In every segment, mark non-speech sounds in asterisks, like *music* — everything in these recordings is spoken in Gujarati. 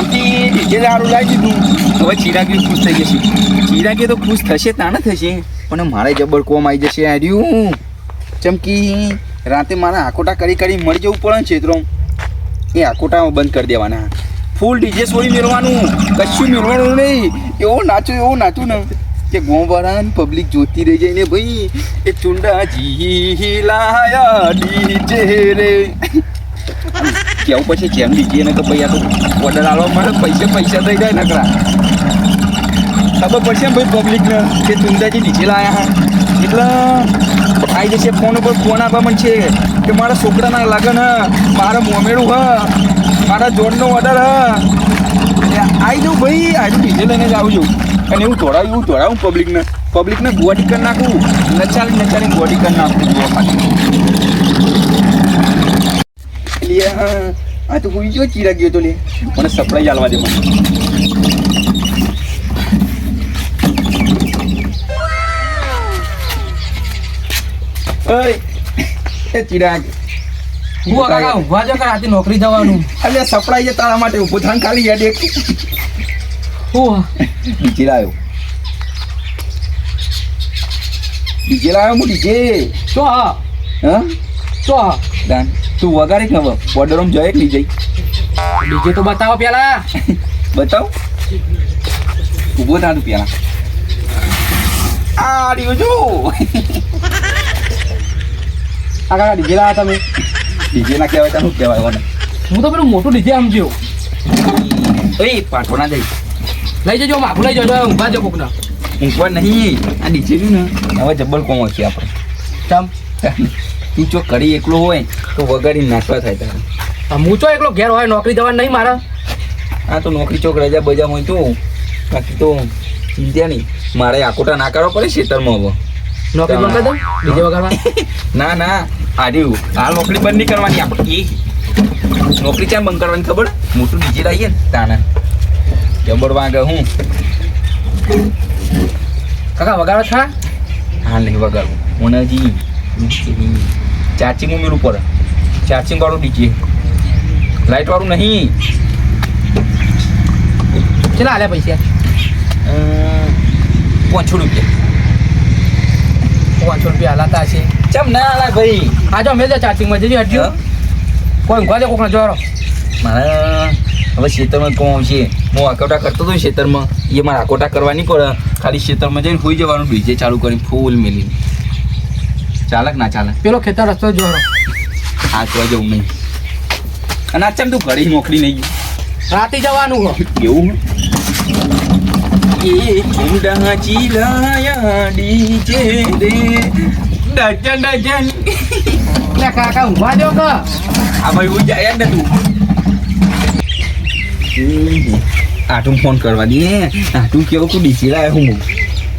શાંતિ ડીજે સારું લાવી દીધું હવે ચિરાગી ખુશ થઈ જશે. ચિરાગી તો ખુશ થશે, તાણે થશે. પણ મારે જબર કોમ આવી જશે, આર્યું. ચમકી, રાતે મારા આકોટા કરી કરી મળી જવું પડે ને છેતરો. એ આકોટા બંધ કરી દેવાના. ફૂલ ડીજે સોળી મેળવાનું કશું મેળવાનું નહીં. એવો નાચું એવો નાચું ને. કે ગોબરાન પબ્લિક જોતી રહી જાય ને ભાઈ. એ ચુંડા જી લાયા ડીજે રે. કેવું પછી જેમ લીધી ને કે ભાઈ આ તો ઓર્ડર આવવા મળે, પૈસે પૈસા થઈ જાય નકરા. ખબર પડશે ને ભાઈ પબ્લિકને કે ચુંદાજી ડીજે લાયા હા? એટલે આવી જશે ફોન ઉપર ફોન આપવા પણ છે કે મારા છોકરાના લગ્ન હ, મારા મોમેડું હ, મારા જોડનો ઓર્ડર હ. આવી જાઉં ભાઈ આજે ડીજે લઈને જ આવું છું. અને એવું દોડાવું એવું દોડાવું પબ્લિકને પબ્લિકને ગોડી કરી નાખું. નચાલી નચાલી ગોડી કરી નાખું. જોવા ખાલી લે આ તો કોઈ જો ચીરા ગયો તો લે મને સપડાઈ ચાલવા દે મને. એ ચિરાગ હું કાકા ઊભા છો રાતે નોકરી જવાનું? અલ્યા સપડાઈ છે તારા માટે ઊભો થાન ખાલી યાદ એક હું ડીજે લાવ્યો ડીજે લાવ્યો હું ડીજે. શું હા? હા? શું હા? દાન. તું વગાડે કે હવે. બોર્ડરોમ જઈએ કે લઈ જઈ ડીજે તો બતાવો પેલા. *laughs* બતાવ. ઊભો થા તું પેલા. આ ડીઓ જો *laughs* આ કાકા ડીજે લાયા તમે. ડીજે ના કહેવાય તમે કહેવાય મને. હું તો પેલું મોટું ડીજે સમજ્યો. એ પાઠો ના જઈ લઈ જજો માખું લઈ જજો ઊભા જો કોકના. ઊંઘવા નહીં. આ ડીજે ને. હવે જબ્બલ કોમ છે આપણે. ચમ. તું જો કરી એકલો હોય તો વગાડી નાખવા થાય તારે. આ હું ચો એકલો ઘેર હોય નોકરી જવા નહીં મારે. આ તો નોકરી ચોક રજા બજા હોય તો. બાકી તો ચિંતા નહીં. મારે આકોટા ના કરવો પડે ખેતરમાં હવે. નોકરી બંધ દઉં? ડીજે વગાડવા? *laughs* ના ના. આડ્યું આ નોકરી બંધ નહીં કરવાની આપણે. એ નોકરી ક્યાં બંધ કરવાની ખબર? મોટું બીજે લાવીએ ને તાને જબર વાગે હું. કાકા વગાડો છા હા નહીં વગાડવું મને હજી ચાર્જિંગ ઉમેર પડે. ચાર્જિંગ વાળું ડીજે. લાઇટ વાળું નહીં. કેટલા આલ્યા પૈસા? પાંચસો રૂપિયા. પાંચસો રૂપિયા હાલાતા છે. ચમ ના આલા ભાઈ? આ જો મેં ચાર્જિંગમાં જજો હટ્યો કોઈ ઊંઘવા દે કોકના જોરો મારા હવે ખેતરમાં કોણ છે? હું આકોટા કરતો હતો ખેતરમાં એ મારે આકોટા કરવાની પડે. ખાલી ખેતરમાં જઈને હોઈ જવાનું ડીજે ચાલુ કરીને ફૂલ મેલીને. ચાલક ના ચાલક પેલો ખેતર રસ્તો જોરો આ તો જવું નહીં અને આ ચમ તું ઘડી મોકલી નહીં રાતે જવાનું હો. એવું? એ ચુંડા ચીલાયા ડીજે રે? ડજન ડજન લે કાકા ઊભા દો કે આ ભાઈ હું જાય જ ને તું. આટું ફોન કરવા દે આટું કેવું તું ડીસી લાવે હું.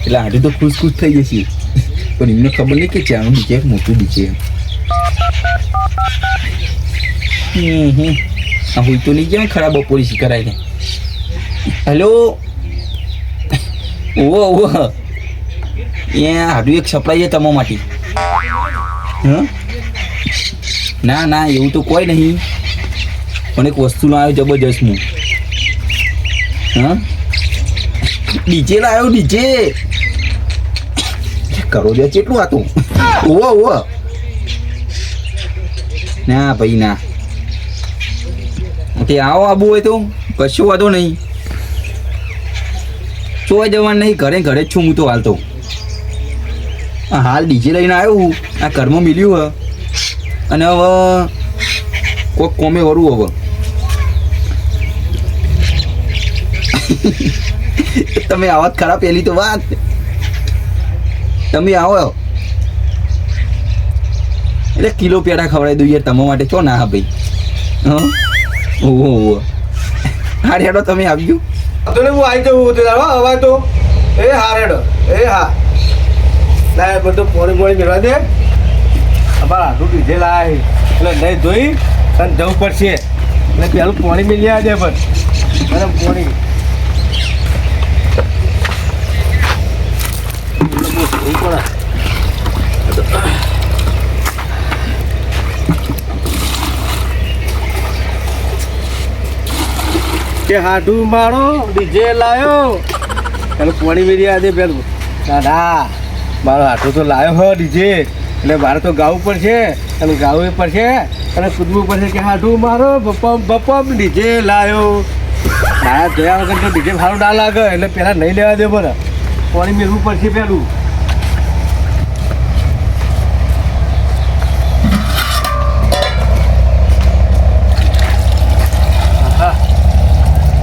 એટલે આટું તો ખુશ ખુશ થઈ જશે. પણ એમને ખબર નહીં કે ચાનું એક મોટું ડીજે હમ હમ આ હોય તો નહીં કેમ ખરાબ બપોરી શી કરાય ને હેલો ઓવો ઓવો એ હાડું એક સપ્લાય છે તમારા માટે હા ના ના એવું તો કોઈ નહીં પણ એક વસ્તુ લાવ્યો જબરજસ્ત હું હા ડીજે લાવ્યો ડીજે કરો દે કેટલું હતું. ઓવો ઓવો ના ભાઈ, ના. તે આવો આબુ હોય તો કશું વાંધો નહીં. ચોય જવાનું નહીં, ઘરે ઘરે જ છું હું તો હાલ તો. હાલ ડીજે લઈને આવ્યો આ ઘરમાં મિલ્યું હ. અને હવે કોઈક કોમે વરું હવે. *laughs* તમે આવાજ ખરાબ પેલી તો વાત. તમે આવો. એટલે કિલો પેડા ખવડાવી દઉં યાર તમારા માટે. ચો ના હા ભાઈ. હા? ઓહો ઓહો હા રેડો તમે આવ્યું તો ને હું આવી જવું હતું તારો હવે તો. એ હા હેડો એ હા. લાય બધું પોણી પોણી મેળવા દે. અમારા હાથું ડીજે લાય. એટલે નહીં ધોઈ અને જવું પડશે. એટલે પેલું પોણી મેળવી દે પણ. ગરમ પોણી. કે હાડું મારો, ડીજે લાયો. પેલું પોણી મેરી આજે પેલું, દાદા, મારો હાથું તો લાયો હો ડીજે. એટલે મારે તો ગાવું પડશે, અને ગાવું પડશે, અને કૂદવું પડશે કે હાડું મારો, બપમ બપમ ડીજે લાયો. મારા જોયા વગર તો ડીજે સારું ના લાગે, એટલે પહેલાં નહીં લેવા દે બરાબર પોણી મેળવું પડશે પેલું હા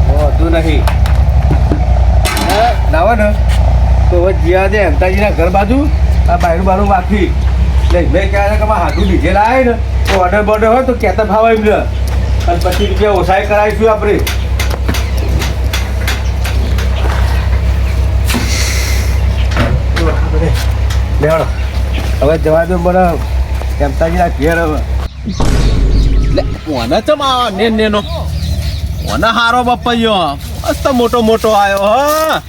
હોતું નહીં હા, લાવો ને તો જ્યાં દે અમતાજીના ઘર બાજુ આ બાયરું બારું વાથી એટલે મેં ક્યારે કે હાથું લીધે લાવે ને, તો ઓર્ડર બોર્ડર હોય તો કહેતા ભાવ એમને. અને પછી રૂપિયા ઓછાઈ કરાવીશું આપણે. હવે જવા દો મને અમતાજીના ઘેર હવે. કોને ચમ આવા ને નેનો? કોને હારો બપૈયો મસ્ત મોટો મોટો આવ્યો હ.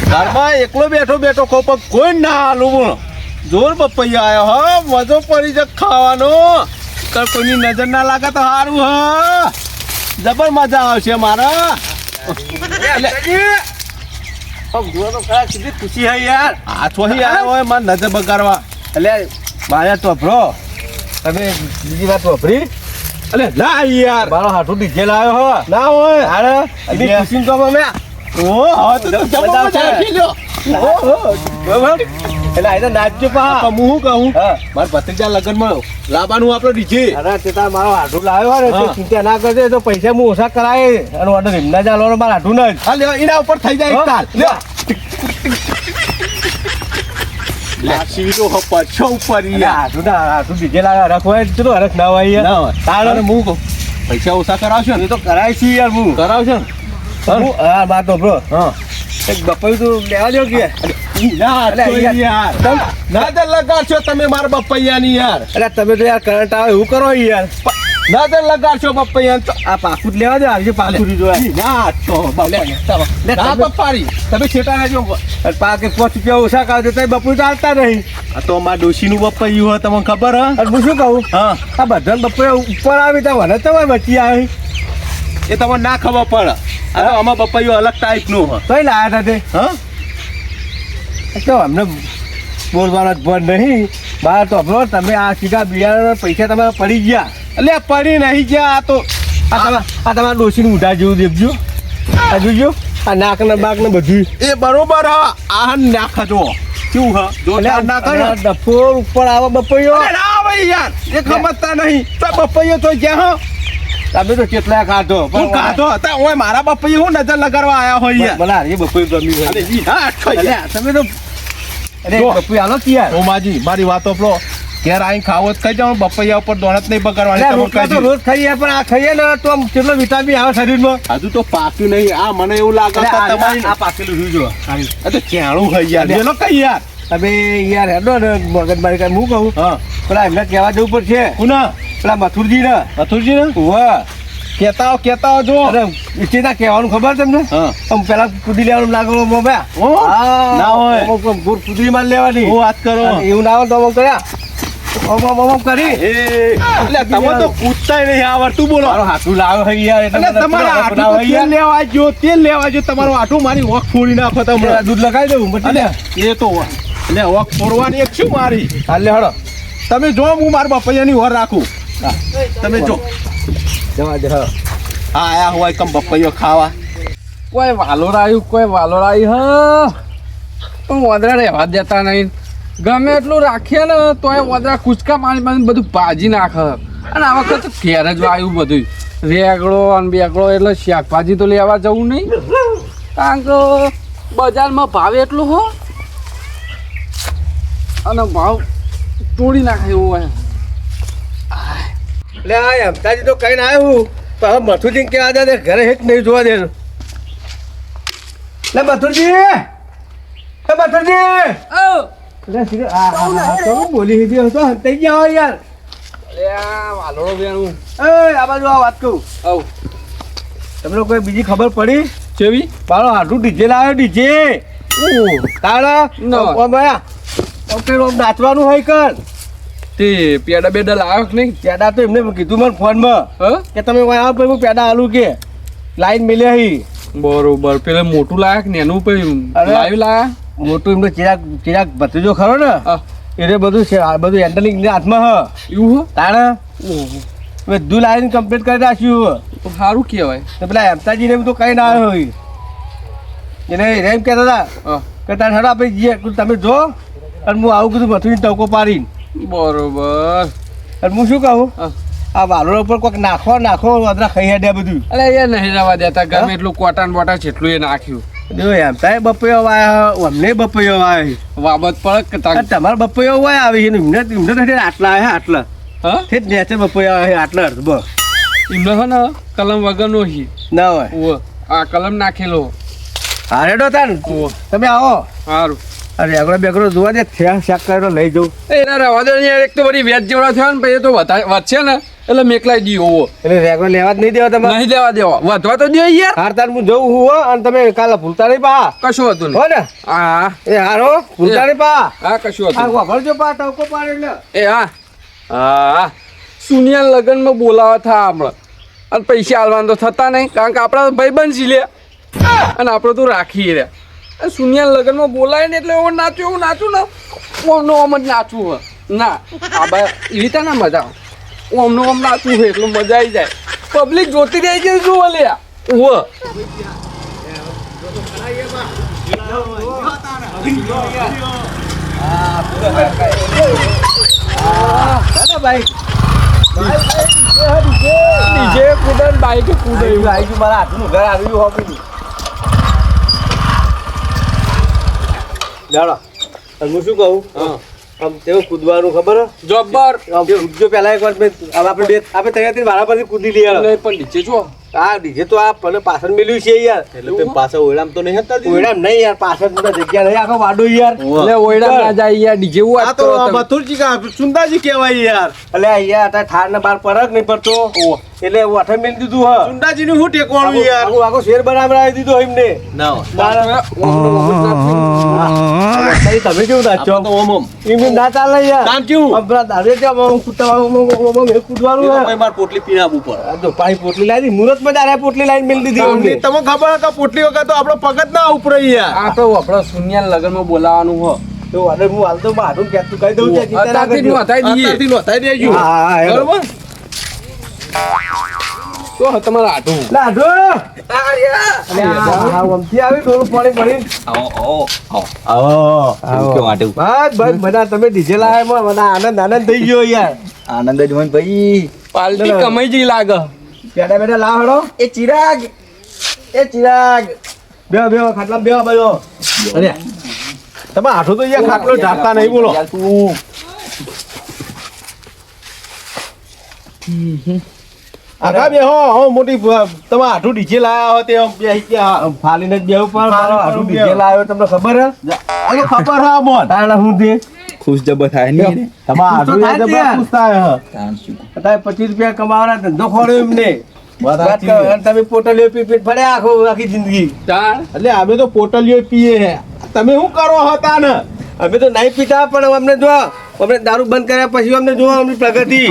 ઘરમાં એકલો બેઠો બેઠો ખો પણ કોઈ ના હાલું જોર પપૈયા આવ્યો હ મજો પડી જ ખાવાનો. કર કોઈની નજર ના લાગે તો સારું હ. જબર મજા આવશે મારા. ખુશી હે યાર. હાથો આવ્યો હોય મારે નજર બગાડવા. એટલે મારે તો ભરો તમે બીજી વાત વાપરી અલે ના યાર. મારો હાથું ડીજે લાવ્યો હો. ના હોય. અરે. ખુશી તો અમે ઓ તો છે. રાખી લ્યો. ઓહો, બરાબર એટલે આ નાચજો પા. હું શું કહું? મારા ભત્રીજા લગ્નમાં લાવવાનું આપણો ડીજે અરે તે તાર મારો હાથું લાવ્યો ને તો ચિંતા ના કરજે તો પૈસા હું ઓછા કરાય. અને ઓર્ડર એમના જ આલવાનો મારા આઢું ના હા લેવા એના ઉપર થઈ જાય તારે હું. પૈસા ઓછા કરાવશો ને? તો કરાય છે યાર હું. કરાવશો ને? હું. હા? બાત તો બ્રો હા. એક બપોર તું લેવા દો કે. ના યાર. યાર ના તો લગાડશો તમે મારા બપૈયાની યાર. એટલે તમે તો યાર કરંટ આવે એવું કરો યાર. ના તો લગાડશો બપૈયા તો. આ પાકું જ લેવા દો આવજે પાકું જોયા ના તો બપૈયા ના પપ્પારી તમે છેટા રહેજો. પાકે પાંચ રૂપિયા ઓછા કાઢો તો બપોર તો આવતા નહીં. આ તો મારા ડોશીનું બપૈયું હોય તમને ખબર હા? હું શું કહું? હા. આ બધા બપૈયા ઉપર આવી તો મને તમારે બચી આવી. એ તમને ના ખબર પડે. આ તો આમાં બપૈયું અલગ ટાઈપનું હોય. કઈ લાયા હતા તે? હા? તો અમને બોલવાનો જ ભર નહીં. બહાર તો હમણાં તમે આ સીધા બિયારણ પૈસા તમારા પડી ગયા. એટલે પડી નહીં ગયા આ તો આ તમારા આ તમારા ડોસીનું ઉઠા જેવું દેખજો. આ જોજો આ નાક ને બાક ને બધું એ બરોબર હ. આ નાખજો શું હ? જો આ નાખો ને ડફોર ઉપર આવે બપૈયો. ના ભાઈ યાર એ સમજતા નહીં. તો બપૈયો તો જ્યાં હ. તમે તો કેટલા કાઢો? હું કાઢો હતા ઓય મારા બાપા હું નજર લગાડવા આયા હોય યાર. એ હારી ગમી હોય. અરે ના તમે તો અરે જો. બપૈયું હાલો યાર ઓ માજી મારી વાતો પેલો ઘેર આઈ ખાવો જ ખાઈ જાવ બપૈયા ઉપર દોણત નહીં બગાડવાની રોટલા તો રોજ ખાઈએ પણ આ ખાઈએ ને તો કેટલો વિટામિન આવે શરીરમાં? હજુ તો પાક્યું નહીં. આ મને એવું લાગે તમારી આ પાકેલું જોજો. આ તો ચેણું હોય યાર. એનો કઈ યાર તમે યાર હેડો ને મગજ મારી કઈ હું કહું. હા. પણ એમને કહેવા જવું પડશે કુના? પેલા મથુરજી ને. મથુરજી ને? વાહ કેતા હો કેતા જો અરે ચેતા કહેવાનું ખબર તમને? આમ પેલા કુદી લેવાનું લાગે મોબા ઓ, ના હોય. ગુર કુદી માં લેવાની. હું વાત કરો. એવું ના હોય તો કર્યા. ઓમ ઓમ કરી. એ એટલે તમે તો પૂછતાય નહીં. આવડતું બોલો? મારો હાથું લાવ હોય યાર એટલે તમારા હાથું તેલ લેવા જો તેલ લેવા જો તમારું આટું મારી વખ ફોડી નાખો તમને દૂધ લગાવી દઉં એટલે એ તો એટલે વખ ફોડવાની એક શું મારી? હાલે હળો તમે જો હું મારા બાપૈયાની ઓર રાખું. તમે જો. જવા દે હા. આયા હોય કમ બપૈયો ખાવા. કોઈ વાલોર આવ્યું કોઈ વાલોર આવ્યું હ. પણ વાદળા રહેવા દેતા નહીં. ગમે એટલું રાખીએ ને તોય વાદળા કૂચકા મારી પાણી બધું ભાજી નાખે. અને આ વખત ઘેર જ આવ્યું બધું. રેગડો અને બેગડો એટલે શાકભાજી તો લેવા જવું નહીં. કારણ કે બજારમાં ભાવ એટલું હો. અને ભાવ તોડી નાખે એવું હોય. લે આ અમતાજી તો કહીને ના આવ્યું તો હવે મથુરજી કહેવા દે ઘરે હેક નહીં જોવા દે. લે મથુરજી! લે મથુરજી! લે આ આ, આ તો બોલી હતી તો હંતાઈ ગયા હોય યાર. અલ્યા વાલોડો બેનું એ આ બાજુ આ વાત કહું આવ. તમને કોઈ બીજી ખબર પડી? ચેવી મારો હાથું ડીજે લાવ્યો ડીજે. આયા. ઓમ ઓમ નાચવાનું હોય કર. તે પેડા બેડા લાવ્યો કે નહીં? પેડા તો એમને કીધું મને ફોનમાં હ? કે તમે આવો પછી હું પેડા આલું કે. લાઈન મેલ્યા હી. બરોબર. પેલે મોટું લાયક ને એનું પછી. લાઈવ લાયા? મોટું એમનો ચિરાગ ચિરાગ ભત્રીજો ખરો ને? એટલે બધું છે બધું હેન્ડલિંગ હાથમાં હ. એવું હ? તાણે? બધું લાઈન કમ્પ્લીટ કરી રાખ્યું તો સારું કહેવાય. તો પેલા હેમતાજીને તો કઈ ના હોય. એને એમ કહેતા હતા કે તારે સારું આપણે જઈએ. તમે જો અને હું આવું કીધું ભથુની ટવકો પાડીને. બરોબર. અને હું શું કહું. આ વાલોડ ઉપર કોઈક નાખો નાખો વાદરા ખાઈ હેડ્યા બધું. અરે એ નહીં રહેવા દેતા ગમે એટલું કોટાન બોટા જેટલું એ નાખ્યું. જો હેમતાએ બપૈયો વાય અમને બપૈયો વાય. વાબત પર કે અને તમારા બપૈયો વાય આવી છે એમને એમને તો આટલા આવ્યા આટલા. હા? જ નેચે બપયો આવે આટલા અર્થ બસ. એમને હે ને કલમ વગરનો હી ના હોય. આ કલમ નાખેલો. હારેડો તાન. તમે આવો. સારું અરે આગળ બેગડો જોવા દે થયા શાક કર્યો લઈ જાઉં. એના રહેવા દે યાર, એક તો બધી વેચ જેવડા થયા ને પછી તો વધા- વધશે ને. એટલે મેકલાઈ દી ઓવો એટલે રેગડો લેવા જ નહીં દેવા તમારે? નહીં દેવા દેવા. વધવા તો દે યાર. હાર તાર હું જઉં હું અને તમે કાલે ભૂલતા નહીં પા. કશું હતું હો ને? હા. એ હારો ભૂલતા નહીં પા. હા કશું હતું નહીં. પા ટવકો પાડે એટલે. એ હા. હા. સુનિયા લગ્નમાં બોલાવા થા આપણે અને પૈસા હાલવાનું તો થતા નહીં કારણ કે આપણા ભાઈ બનશી લે. અને આપણે તો રાખીએ રે. અને સુનિયા લગ્નમાં બોલાય ને એટલે એવો નાચ્યું એવું નાચું ને ઓમનો ઓમ જ નાચું હોય ના આ બા એવી રીતે ના મજા. ઓમનો ઓમ નાચવું હોય એટલું મજા આવી જાય. પબ્લિક જોતી રહી જાય જુઓ લે ઓહ હે ભાઈ. ડીજે કૂદે બાઈક બાઈકે બાઈક મારા હાથનું ઘર આવી ગયું હું શું કહું? આમ તેવું કૂદવાનું ખબર હે? જબ્બર. કૂદજો પહેલા એક વાર આમ આપણે બે આપણે તૈયાર મારા પરથી કૂદી લઈએ પણ નીચે જો આ ડીજે તો આ ભલે પાછળ મેલ્યું છે યાર. એટલે તે પાછા ઓયડામ તો નહીં હતા? ઓયડામ નહીં યાર પાછળ તો જગ્યા નહીં આખો વાડો યાર. એટલે ઓયડામ ના જાય યાર ડીજે હું આ તો મથુરજી કા સુંદાજી કહેવાય યાર. એટલે અહીંયા અત્યારે ઠાર ને બાર પરક નહીં પડતો. એટલે હું મેલ દીધું હા સુંદાજી નું શું ટેકવાનું યાર હું આખો શેર બનાવડાવી દીધો એમને ના તમે કેવું નાચો આપણે તો ઓમ ઓમ. એમ ના ચાલે યાર કામ કેવું? અબરા દાદે કે ઓમ કૂદવાનું, ઓમ ઓમ કૂદવાનું હે. ભાઈ પોટલી પડે. આ જો પાણી પોટલી લાવી મુરતમાં આરે પોટલી લાઈન મેલ દીધી તમને અમને. તમને ખબર હે કે પોટલી વગર તો આપણો પગત ના ઉપડે યાર આ તો શૂન્ય લગનમાં બોલાવાનું હો તો અરે હું હાલ તો મારું કહેતું કહી દઉં કે અત્યારથી જ દઈએ અત્યારથી નોંધાઈ દેજો. હા, હા, હા, બરોબર? તો તમારા તમારે આટું? અરે આ, આ આવી. થોડું પાણી ભરીને. આવો. બસ, બસ, બધા તમે ડીજે લાવ્યા મને આનંદ આનંદ થઈ ગયો યાર. આનંદ જ ભાઈ. પાલટી કમાઈ જઈ લાગે. લાવ એ ચિરાગ. એ ચિરાગ. બેહો બે ખાટલા બેહો બાજો. અરે તમે આઠો તો યાર ખાટલો ઢાકતા નહીં બોલો. તું. આખા બેહો? હો મોટી તમે આઠું ડીજે લાયા હો તે આમ બેહી ગયા ફાલીને જ બેહું પણ મારો આઠું ડીજે લાયો તમને ખબર હે? ખબર હા મોન તારા હું તે ખુશ જબર થાય ને તમે આઠું થાય ખુશ. જબર પૂછતા હે. તાણ શું. પચીસ રૂપિયા કમાવાના ધંધો ખોડ્યો એમને. તમે પોટલીઓ પી પી ફળે આખો આખી જિંદગી. તાણ? એટલે અમે તો પોટલીઓ પીએ હે. તમે શું કરો હતા ને અમે તો નહીં પીતા પણ અમને જો અમને દારૂ બંધ કર્યા પછી અમને જો અમની પ્રગતિ.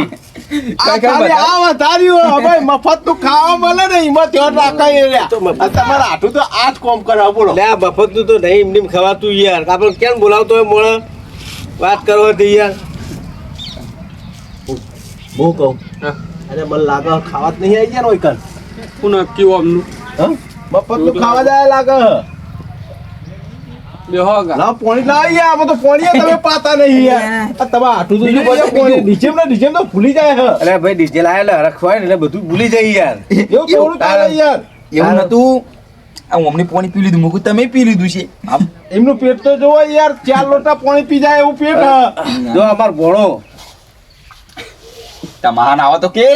હવે મફતનું ખાવા મળે ને એમાં ધ્યાન રાખાય રે તો મફત. આ તમારા તો આઠ કોમ કરાવ બોલો. આ મફતનું તો નહીં એમને એમ ખવાતું યાર. આપણે કેમ બોલાવતો હોય મોળે વાત કરવા હતી યાર. હું કહું? હા. અરે મને લાગે ખાવા જ નહીં આવી ગયા ને ઓયકન હું નક્કી આમનું? હા? મફતનું ખાવા જાય લાગે લાવ પોણી. લાવી યાર તો પોણી તમે પાતા નહીં યાર. *laughs* આ તમારા હાટું તો પોણી. ને તો ભૂલી જાય હે. અરે ભાઈ ડીજે લાવે રખવાય ને એટલે બધું ભૂલી જાય યાર. એવું કેવું ચાલે યાર. એવું નતું. અમને પાણી પી લીધું મૂકું તમે પી લીધું છે. એમનું પેટ તો જોવો યાર ચાર લોટા પાણી પી જાય એવું પેટ જો અમાર ભોળો તમારા આવો તો કે?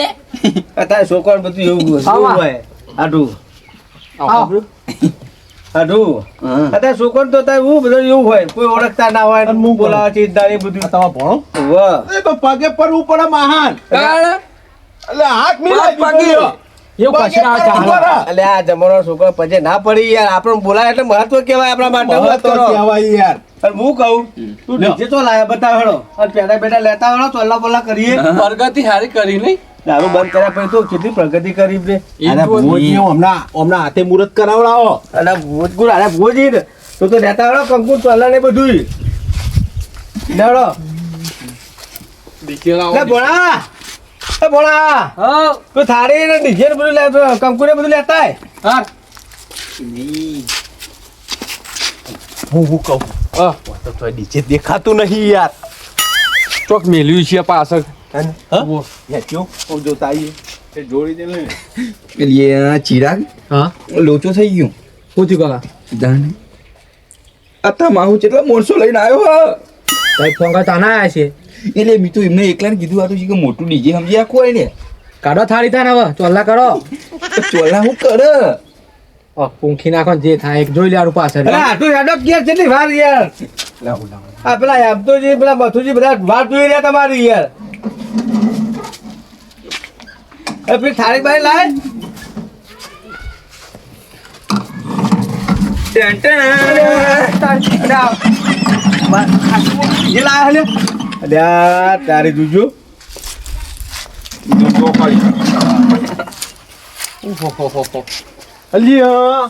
અત્યારે છોકરા બધું એવું એવું હોય. આટું આવો. અત્યારે છોકરો તો અત્યારે એવું બધું એવું હોય કોઈ ઓળખતા ના હોય હું હું છે દાડે બધું. આ ભણો? વાહ. એ તો પગે પડવું પડે મહાન. એટલે હાથ મિલાવી પગે. ના. એટલે પછી ના યાર. એટલે મહત્વ કેવાય મહત્વ યાર. હું તું નીચે તો પ્રગતિ હારી કરી નહીં. દારૂ બંધ કર્યા પછી તો કેટલી પ્રગતિ કરી છે? એ અરે ભોજી હમણાં હમણાં હાથે મુહૂર્ત કરાવડાવો. અને ભોજગુર અરે ભોજી ને તો તો રહેતા આવડો કંકુ ચોલા ને બધું લેવડો લે ભોળા. એ ભોળા. હા. તો થાળી ને ડીજે ને બધું લેતો કંકુ ને બધું લેતા. હા. હું હું કહું? હા. તો તો નીચે દેખાતું નહીં યાર. ચોક મેલ્યું છે પાછળ. ચિરાગ લોચો થઈ ગયો શું કાકા જાણે માહુ કેટલા મોરસો લઈને આવ્યો હા ભાઈ ફોન કરતા ના આવ્યા છે એટલે મેં તો એમને એકલાને કીધું હતું કે મોટું ડીજે સમજી આખું હોય ને કાઢો થાળી થાય ને હવે ચોલ્લા કરો ચોલ્લા હું કર અ, પૂંખી નાખો જે થાય એક જોઈ લેવાનું પાછળ અરે આટલું હેડો ક્યાં છે વાર યાર આ પેલા હેમતોજી પેલા મથુજી બધા વાત જોઈ રહ્યા તમારી યાર. એ પેલી થાળી બારી લાય. તારી જોજો. અલ્યા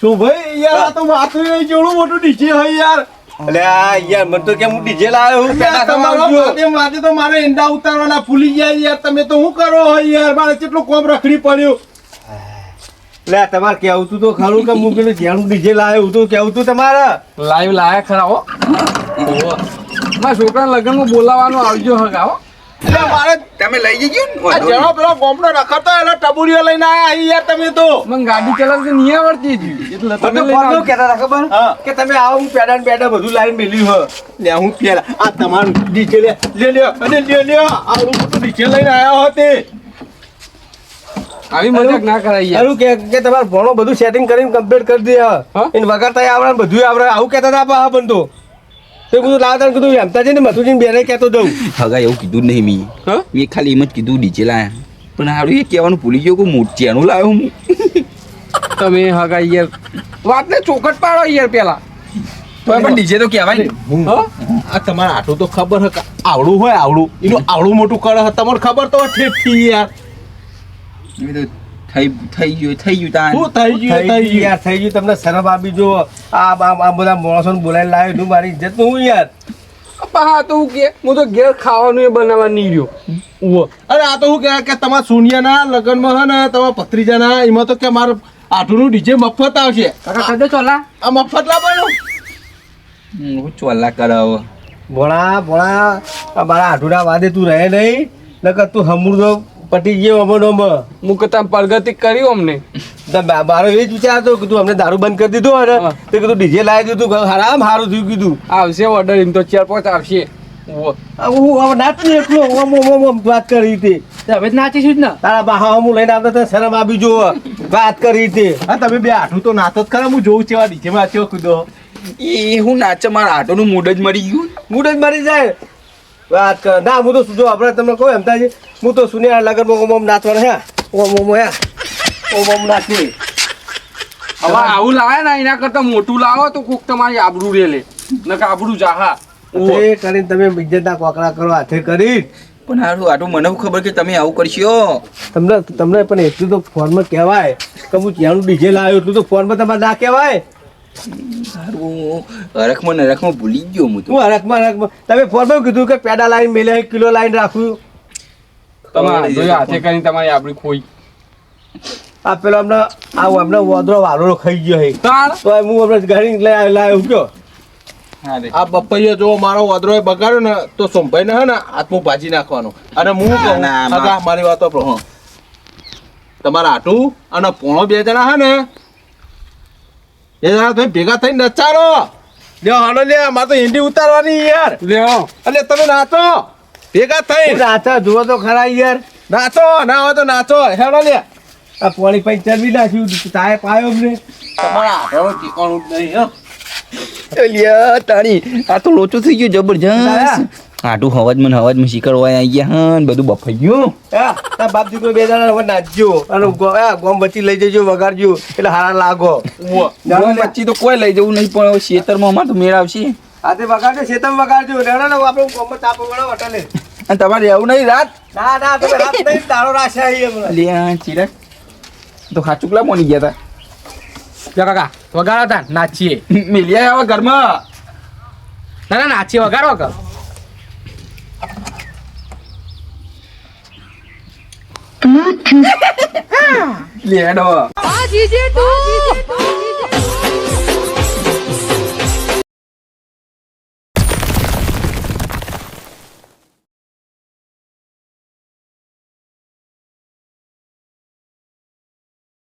શું ભાઈ યાર આ તો વાત કેવડું મોટું નીચે હોય યાર. અલ્યા યાર મને તો કે હું ડીજે લાવ્યો હું? પેલા તમારો આજે તો મારે ઈંડા ઉતારવાના ભૂલી ગયા યાર તમે તો શું કરો હોય યાર? મારે કેટલું કોમ રખડી પડ્યું. લે તમારે કેવું તું તો ખરું કે હું પેલું જેનું ડીજે લાવ્યો તું કેવું તું તમારે? લાઈવ લાયા ખરા હો. મારા છોકરાના લગ્નમાં બોલાવવાનું આવજો હગા હો એટલે મારે તમે લઈ જજો પેલો ગોમડો રખડતો ટબુરીઓ લઈને આયા અહીં યાર તમે તો. મને ગાડી ચલાવતી નહીં આવડતી હતી. એટલે તમે તમે ફોન કહેતા હતા ખબર? કે તમે આવો હું પેડા ને પેડા બધું લાઈન મેલ્યું હ લે હું પેલા આ તમારું ડીજે લે. લે લે અને લે લે આવું બધું ડીજે લઈને આયા હોતે આવી મજાક ના કરાય યાર. કે કે તમારે ભણો બધું સેટિંગ કરીને કમ્પ્લીટ કરી દે. હા? એને વગાડતા આવડે ને બધું આવડે. આવું કહેતા હતા પા પણ તો. તે બધું લાવતા ને કીધું એમતા ને મથુજી બેને કહેતો દઉં હગા એવું કીધું નહીં મેં. હા? મેં ખાલી એમ જ કીધું ડીજે લાયા. પણ હારું એ કહેવાનું ભૂલી ગયો કે મોટ ચેનું લાવ્યો હું. તમે હગા યાર વાતને ચોખટ પાડો યાર પેલા. તો પણ ડીજે તો કહેવાય ને. હા? આ તમારે આટલું તો ખબર હ આવડું હોય આવડું. એનું આવડું મોટું કરે હે તમને ખબર તો ઠેઠી યાર. થઈ થઈ ગયું થઈ ગયું તાન. શું થઈ ગયું થઈ ગયું યાર થઈ ગયું. તમને શરમ આપી જો આ આ આ બધા માણસોને બોલાવીને લાવ્યો તું મારી ઇજ્જતનું યાર. પા તો હું કે હું તો ઘેર ખાવાનું એ બનાવવા નહીં રહ્યો. ઉવો. અરે આ તો હું કે કે તમારા સોનિયાના લગ્નમાં હે ને તમારા ભત્રીજાના એમાં તો કે મારું આઠુનું ડીજે મફત આવશે. કાકા કરી ચોલા? આ મફત લાવવાનું હું ચોલા કરાવો. ભોળા ભોળા આ મારા આઠુડા વાદે તું રહે નહીં. નકર તું હમુરદો પટી ગયો અમોનોમાં હું કે તમે પ્રગતિ કરી અમને. મારો એ જ વિચાર હતો કે તું અમને દારૂ બંધ કરી દીધો અને તે કીધું ડીજે લાવી દીધું હરામ સારું હારું થયું કીધું. આવશે ઓર્ડર એમ તો ચાર પાંચ આવશે. હું હવે નાચ ને એકલો ઓમ ઓમ વાત કરી હતી તમે જ નાચીશું જ ને? તારા બાહા હું લઈને આવતા હતા શરમ આપી જો વાત કરી હતી હા તમે બે આઠું તો નાતો જ ખરા હું જોઉં છે આ ડીજેમાં આચો કીધો. એ હું નાચે મારા આટોનું મૂડ જ મરી ગયું. મૂડ જ મરી જાય. વાત કર. ના હું તો જો આપણે તમને કહું એમ થાય હું તો સુનિયા લગનમાં ઓમ મોમ નાચવાનો હે. ઓમ ઓમ હે. ઓમ ઓમ નાચી હવે આવું લાવે ને એના કરતા મોટું લાવો તો કોક તમારી આબરૂ રે લે નકર આબરૂ જાહા. એ કરીને તમે ઇજ્જતના કોકડા કરો હાથે કરી પણ હારું આટલું મને ખબર કે તમે આવું કરશો? તમને તમને પણ એટલું તો ફોનમાં કહેવાય કે હું ત્યાંનું ડીજે લાવ્યો એટલું તો ફોનમાં તમારે ના કહેવાય. હારું અરખમાં ને હરખમાં ભૂલી ગયો હું તો. હું અરખમાં હરકમાં તમે ફોનમાં કીધું કે પેડા લાઈન મેલે કિલો લાઈન રાખું. તમારે હાથે કરીને તમારી આપણી ખોઈ. આ પેલો અમને આ અમને વોદરો વાલોડો ખાઈ ગયો હે. તો હું અમને ઘરે લઈ લાવ્યો કયો આ બપૈયો જો મારો વાદરો બગાડ્યો ને તો સોમભાઈ ને હે ને હાથમાં ભાજી નાખવાનો. અને હું કહું મારી. વાતો તમારા આટું અને પોણો બે જણા હે ને એ તમે ભેગા થઈને નચારો લ્યો હાલો લે મારે તો હિન્દી ઉતારવાની યાર. લ્યો. એટલે તમે નાચો. ભેગા થઈ નાચો જુઓ તો ખરા યાર. નાચો ના હોય તો નાચો. હેડો લે. આ પોણી પાઈ ચરબી નાખ્યું તાય પાયો અમને. તમારા ઠીકાણું જ નહીં હો. લ્યો તાણી આ તો લોચો થઈ ગયો જબરજસ્ત. આટું હવાજ મને હવાજ હવાજમાં શીખર હોય આવી ગયા હા ને બધું બફાઈ ગયું. હા બાપ દીકરો બે જણા હવે નાચજો. અને ગોમ વચ્ચે લઈ જજો વગાડજો એટલે હારા લાગો. ગોમ બચી તો કોઈ લઈ જવું નહીં પણ શેતરમાં ખેતરમાં અમારે તો મેળ આવશે. આજે વગાડજો શેતમ વગાડજો. રેડો ને આપણે ગોમમાં તાપ વગાડો વટાલે અને તમારે એવું નહીં રાત? ના ના તમે રાત નહીં તારો રાશે હમણાં. લે ચિરાગ તો ખાચુકલા મોની ગયા જા કાકા વગાડો તા નાચીએ. મિલિયા આવા ઘરમાં. ના ના નાચીએ વગાડો કે લેડો આ જીજે તું